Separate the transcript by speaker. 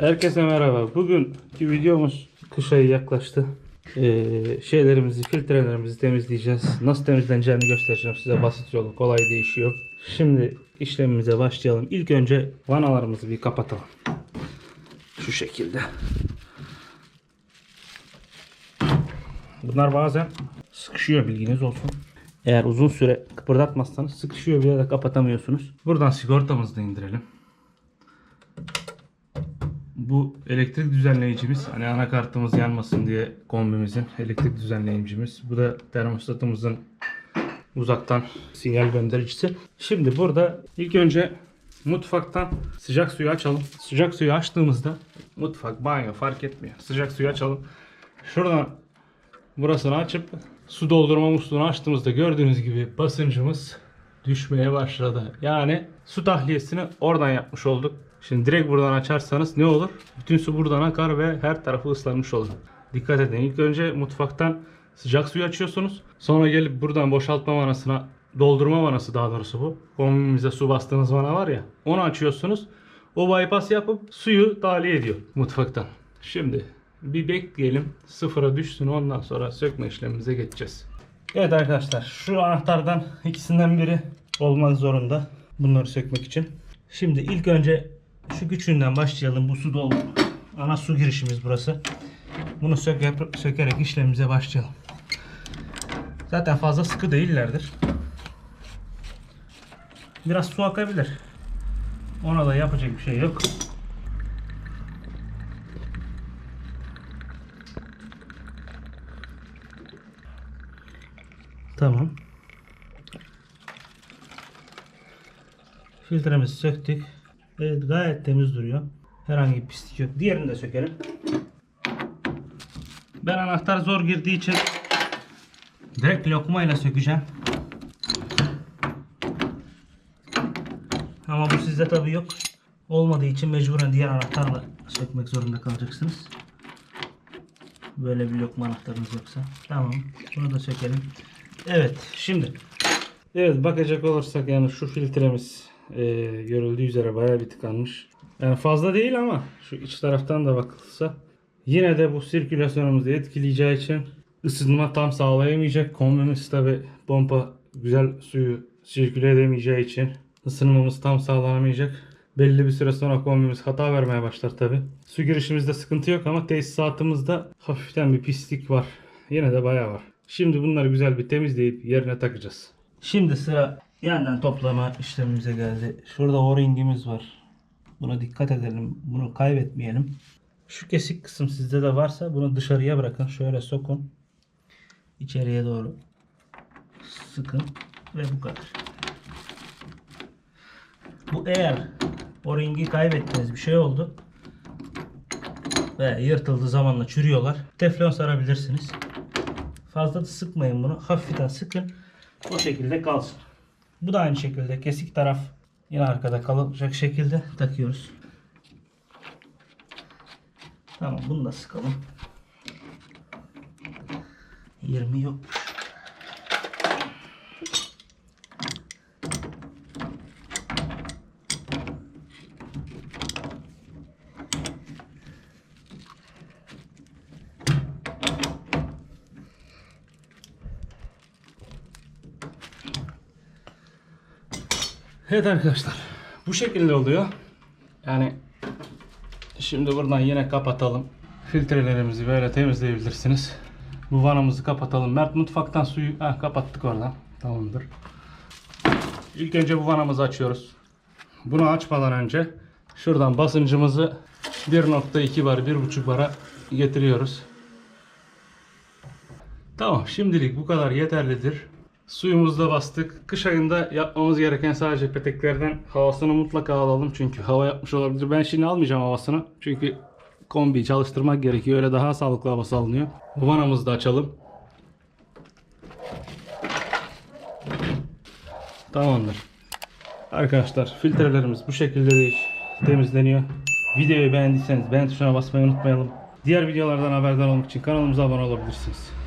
Speaker 1: Herkese merhaba. Bugünkü videomuz kış ayı yaklaştı. Ee, şeylerimizi, filtrelerimizi temizleyeceğiz. Nasıl temizleneceğini göstereceğim size. Basit yolu, kolay değişiyor. Şimdi işlemimize başlayalım. İlk önce vanalarımızı bir kapatalım. Şu şekilde. Bunlar bazen sıkışıyor bilginiz olsun. Eğer uzun süre kıpırdatmazsanız sıkışıyor bir yere kapatamıyorsunuz. Buradan sigortamızı da indirelim. Bu elektrik düzenleyicimiz hani anakartımız yanmasın diye kombimizin elektrik düzenleyicimiz. Bu da termostatımızın uzaktan sinyal göndericisi. Şimdi burada ilk önce mutfaktan sıcak suyu açalım. Sıcak suyu açtığımızda mutfak, banyo fark etmiyor. Sıcak suyu açalım. Şuradan burasını açıp su doldurma musluğunu açtığımızda gördüğünüz gibi basıncımız düşmeye başladı. Yani su tahliyesini oradan yapmış olduk. Şimdi direkt buradan açarsanız ne olur? Bütün su buradan akar ve her tarafı ıslanmış olur. Dikkat edin. İlk önce mutfaktan sıcak suyu açıyorsunuz. Sonra gelip buradan boşaltma vanasına doldurma vanası daha doğrusu bu. Kombimize su bastığınız vana var ya. Onu açıyorsunuz. O bypass yapıp suyu tahliye ediyor mutfaktan. Şimdi bir bekleyelim. Sıfıra düşsün ondan sonra sökme işlemimize geçeceğiz. Evet arkadaşlar şu anahtardan ikisinden biri olmak zorunda bunları sökmek için. Şimdi ilk önce şu küçüğünden başlayalım. Bu su dolu. Ana su girişimiz burası. Bunu söke, sökerek işlemimize başlayalım. Zaten fazla sıkı değillerdir. Biraz su akabilir. Ona da yapacak bir şey yok. Tamam. Filtremizi söktük. Evet gayet temiz duruyor. Herhangi bir pislik yok. Diğerini de sökelim. Ben anahtar zor girdiği için direkt lokmayla sökeceğim. Ama bu sizde tabi yok. Olmadığı için mecburen diğer anahtarla sökmek zorunda kalacaksınız. Böyle bir lokma anahtarınız yoksa. Tamam. Bunu da sökelim. Evet. Şimdi. Evet bakacak olursak yani şu filtremiz e, görüldüğü üzere bayağı bir tıkanmış. Yani fazla değil ama şu iç taraftan da bakılsa yine de bu sirkülasyonumuzu etkileyeceği için ısınma tam sağlayamayacak. Kombimiz tabi pompa güzel suyu sirküle edemeyeceği için ısınmamız tam sağlanamayacak. Belli bir süre sonra kombimiz hata vermeye başlar tabi. Su girişimizde sıkıntı yok ama tesisatımızda hafiften bir pislik var. Yine de bayağı var. Şimdi bunları güzel bir temizleyip yerine takacağız. Şimdi sıra yandan toplama işlemimize geldi. Şurada o-ringimiz var. Buna dikkat edelim. Bunu kaybetmeyelim. Şu kesik kısım sizde de varsa bunu dışarıya bırakın. Şöyle sokun. İçeriye doğru sıkın ve bu kadar. Bu eğer o ringi kaybettiniz bir şey oldu ve yırtıldığı zamanla çürüyorlar. Teflon sarabilirsiniz. Fazla da sıkmayın bunu. Hafiften sıkın. O şekilde kalsın. Bu da aynı şekilde kesik taraf yine arkada kalacak şekilde takıyoruz. Tamam bunu da sıkalım. 20 yok. Evet arkadaşlar. Bu şekilde oluyor. Yani şimdi buradan yine kapatalım. Filtrelerimizi böyle temizleyebilirsiniz. Bu vanamızı kapatalım. Mert mutfaktan suyu ha, kapattık oradan. Tamamdır. İlk önce bu vanamızı açıyoruz. Bunu açmadan önce şuradan basıncımızı 1.2 bar 1.5 bara getiriyoruz. Tamam şimdilik bu kadar yeterlidir. Suyumuzu da bastık. Kış ayında yapmamız gereken sadece peteklerden havasını mutlaka alalım. Çünkü hava yapmış olabilir. Ben şimdi almayacağım havasını. Çünkü kombiyi çalıştırmak gerekiyor. Öyle daha sağlıklı havası alınıyor. Vanamızı da açalım. Tamamdır. Arkadaşlar filtrelerimiz bu şekilde değiş temizleniyor. Videoyu beğendiyseniz beğen tuşuna basmayı unutmayalım. Diğer videolardan haberdar olmak için kanalımıza abone olabilirsiniz.